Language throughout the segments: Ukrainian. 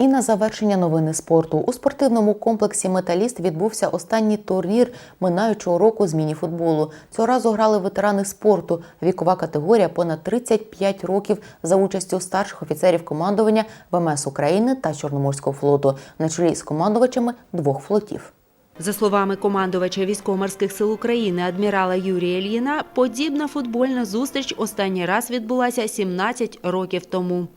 І на завершення новини спорту у спортивному комплексі Металіст відбувся останній турнір минаючого року з мініфутболу. Цього разу грали ветерани спорту. Вікова категорія понад 35 років за участю старших офіцерів командування ВМС України та Чорноморського флоту на чолі з командувачами двох флотів. За словами командувача військово-морських сил України адмірала Юрія Ільїна, подібна футбольна зустріч останній раз відбулася 17 років тому.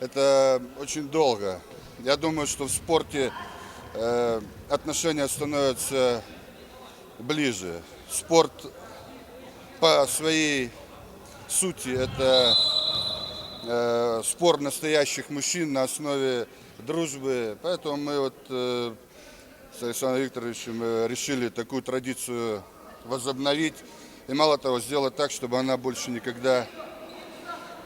Это очень долго. Я думаю, что в спорте э, отношения становятся ближе. Спорт по своей сути это э, спор настоящих мужчин на основе дружбы. Поэтому мы вот э, с Александром Викторовичем э, решили такую традицию возобновить. И мало того, сделать так, чтобы она больше никогда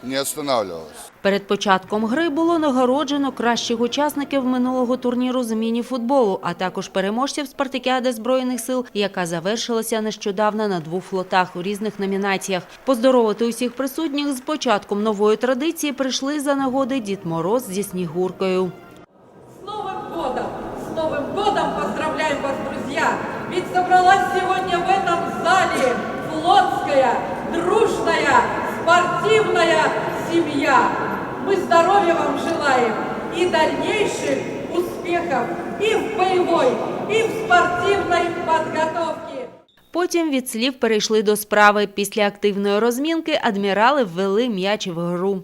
не останавливалась. Перед початком гри було нагороджено кращих учасників минулого турніру з міні-футболу, а також переможців спартакіади Збройних сил, яка завершилася нещодавно на двох флотах у різних номінаціях. Поздоровити усіх присутніх з початком нової традиції прийшли за нагоди Дід Мороз зі Снігуркою. С Новым годом! С Новым годом поздравляем вас, друзья! Ведь собралась сегодня в этом зале флотская, дружная, спортивная семья. Мы здоровья вам желаем и дальнейших успехов и в боевой, и в спортивной подготовке. Потім від слів перейшли до справи. Після активної розмінки адмірали ввели м'яч в гру.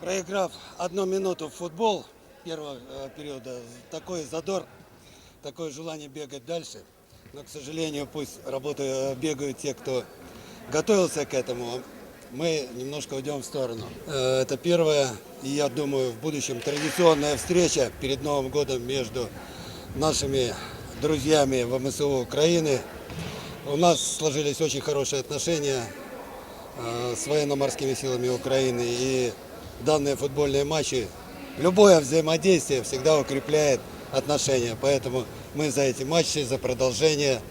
Проиграв одну минуту в футбол первого э, периода, такой задор, такое желание бегать дальше. Но, к сожалению, пусть работают, бегают те, кто готовился к этому. Мы немножко уйдем в сторону. Э, Это первое, и я думаю, в будущем традиционная встреча перед Новым годом между нашими друзьями ВМСУ Украины. У нас сложились очень хорошие отношения э, с военно-морскими силами Украины. И данные футбольные матчи, любое взаимодействие всегда укрепляет отношения. Поэтому мы за эти матчи, за продолжение.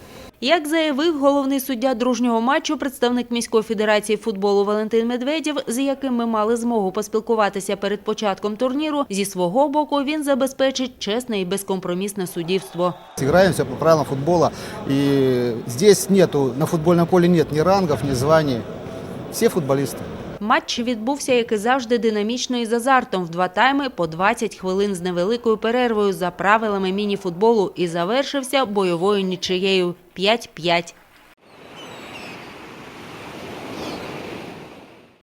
Як заявив головний суддя дружнього матчу, представник міської федерації футболу Валентин Медведєв, з яким ми мали змогу поспілкуватися перед початком турніру, зі свого боку він забезпечить чесне і безкомпромісне суддівство. Играемся по правилам футбола. И здесь нету, на футбольном поле нет ни рангов, ни званий. Все футболисты. Матч відбувся, як і завжди, динамічно і з азартом в два тайми по 20 хвилин з невеликою перервою за правилами міні-футболу і завершився бойовою нічиєю 5-5.